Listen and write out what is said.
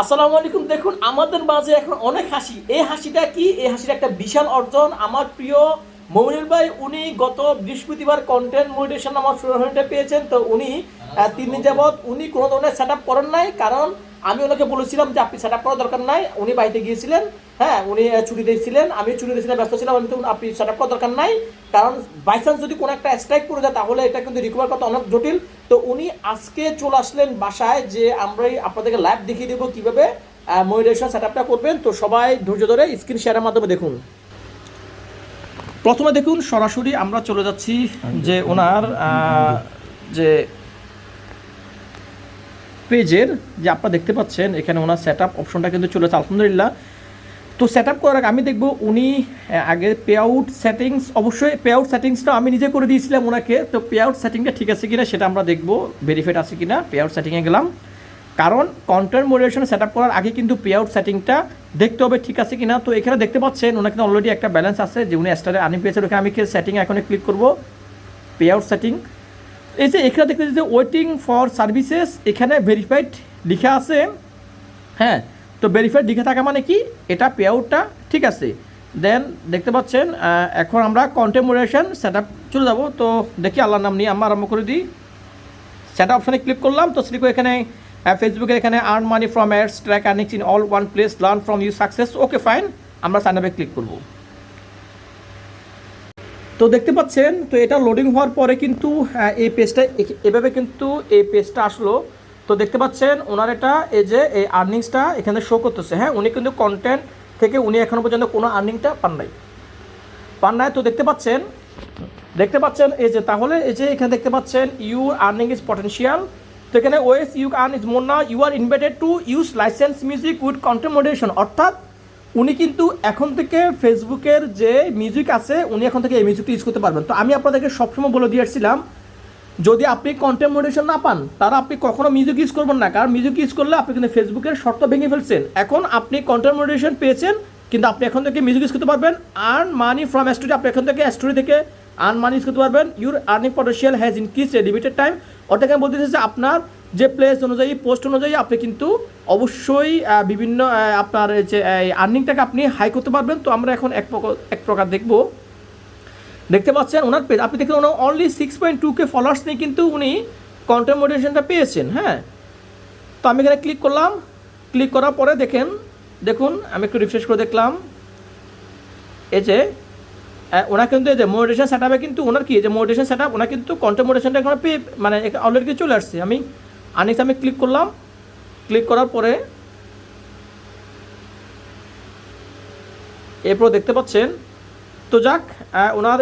আসসালামু আলাইকুম। দেখুন, আমাদের মাঝে এখন অনেক হাসি। এই হাসিটা কি? এই হাসিটা একটা বিশাল অর্জন। আমার প্রিয় মমিনুল ভাই উনি গত বৃহস্পতিবার কন্টেন্ট মোটিভেশন আমার টুর্নামেন্টে পেয়েছেন তো উনি তিন দিন যাবৎ উনি কোনো ধরনের সেট আপ করেন নাই কারণ আমি ওনাকে বলেছিলাম যে আপনি সেট আপ করার দরকার নাই উনি বাড়িতে গিয়েছিলেন হ্যাঁ উনি আহ, ছুটিতে ছিলেন আমি ছুটিতে ছিলাম ব্যস্ত ছিলাম আমি তো আপনি সেট আপ করার দরকার নাই। কারণ বাই চান্স যদি কোনো একটা স্ট্রাইক করে যায় তাহলে এটা কিন্তু রিকভার করতে অনেক জটিল। তো উনি আজকে চলে আসলেন বাসায় যে আমরাই আপনাদেরকে লাইভ দেখিয়ে দেবো কীভাবে মডিটেশন সেট আপটা করবেন। তো সবাই ধৈর্য ধরে স্ক্রিন শেয়ারের মাধ্যমে দেখুন। প্রথমে দেখুন, সরাসরি আমরা চলে যাচ্ছি যে ওনার যে পেজের, যে আপনারা দেখতে পাচ্ছেন, এখানে ওনার সেট আপ অপশনটা কিন্তু চলেছে, আলহামদুলিল্লাহ। তো সেট আপ করার আমি দেখব উনি আগে পে আউট সেটিংস অবশ্যই পে আউট সেটিংসটা আমি নিজে করে দিয়েছিলাম ওনাকে। তো পে আউট সেটিংটা ঠিক আছে কিনা সেটা আমরা দেখব ভেরিফাইড আছে কিনা পে আউট সেটিংয়ে গেলাম। কারণ কন্টেন্ট মডারেশন সেট আপ করার আগে কিন্তু পে আউট সেটিংটা দেখতে হবে ঠিক আছে কিনা। তো এখানে দেখতে পাচ্ছেন, ওনার কিন্তু অলরেডি একটা ব্যালেন্স আছে যে উনি স্টারে আনি পেয়েছেন। ওখানে আমি সেটিং এখন ক্লিক করব। পে আউট সেটিং এই যে এখানে দেখতে যে ওয়েটিং ফর সার্ভিসেস এখানে ভেরিফাইড লেখা আছে। হ্যাঁ তো ভেরিফাইড লিখে থাকা মানে কি? এটা পে আউটটা ঠিক আছে। দেন দেখতে পাচ্ছেন এখন আমরা কন্টেমোরেশন সেট আপ চলে যাব। তো দেখি আল্লাহর নাম নিয়ে আমরা আরম্ভ করে দিই। সেটা অপশানে ক্লিক করলাম। তো সিলিকো এখানে ফেসবুকে এখানে earn money from ads track earnings in all one place learn from you success okay fine আমরা সাইন আপে ক্লিক করব। তো দেখতে পাচ্ছেন, তো এটা লোডিং হওয়ার পরে কিন্তু এই পেজটা এভাবে কিন্তু এই পেজটা আসলো। তো দেখতে পাচ্ছেন, ওনার এটা এই যে, এই আর্নিংসটা এখানে শো করতেছে। হ্যাঁ উনি কিন্তু কন্টেন্ট থেকে উনি এখনও পর্যন্ত কোনো আর্নিংটা পান নাই। পান নাই, তো দেখতে পাচ্ছেন দেখতে পাচ্ছেন, এই যে, তাহলে এই যে এখানে দেখতে পাচ্ছেন ইউ আর্নিং ইজ পটেন্সিয়াল তো এখানে ways you earn is more না you are invited to use licence music with content moderation অর্থাৎ, উনি কিন্তু এখন থেকে ফেসবুকের যে মিউজিক আছে, উনি এখন থেকে এই মিউজিকটা ইউজ করতে পারবেন। তো আমি আপনাদেরকে সবসময় বলে দিয়ে আসছিলাম, যদি আপনি কন্টেন্ট মডারেশন না পান তারা আপনি কখনো মিউজিক ইউজ করবেন না। কারণ মিউজিক ইউজ করলে আপনি কিন্তু ফেসবুকের শর্ত ভেঙে ফেলছেন। এখন আপনি কন্টেন্ট মডারেশন পেয়েছেন কিন্তু আপনি এখন থেকে মিউজিক ইউজ করতে পারবেন আর্ন মানি ফ্রম স্টোরি আপনি এখন থেকে স্টোরি থেকে আর্ন মানি ইউজ করতে পারবেন। Your earning potential has increase a limited time অর্থাৎ আমি বলতে চাইছি আপনার যে প্লেস অনুযায়ী পোস্ট অনুযায়ী আপনি কিন্তু অবশ্যই বিভিন্ন আপনার যে আর্নিংটাকে আপনি হাই করতে পারবেন। তো আমরা এখন এক প্রকার এক প্রকার দেখব। দেখতে পাচ্ছেন ওনার পেজ আপনি দেখুন, ওনার only six point two K followers নিয়ে কিন্তু উনি কন্টেন্ট মোটিভেশনটা পেয়েছেন হ্যাঁ? তো আমি এখানে ক্লিক করলাম। ক্লিক করার পরে দেখেন দেখুন, আমি একটু রিফ্রেশ করে দেখলাম। এই যে ওনার কিন্তু এই যে মোটিভেশন সেট আপে কিন্তু ওনার কি যে মোটিভেশন সেট আপ ওনার কিন্তু কন্টেন্ট মোটিভেশনটা এখন পেয়ে মানে অলরেডি চলে আসছে। আমি আনিস আমি ক্লিক করলাম। ক্লিক করার পরে এরপর দেখতে পাচ্ছেন। তো যাক ওনার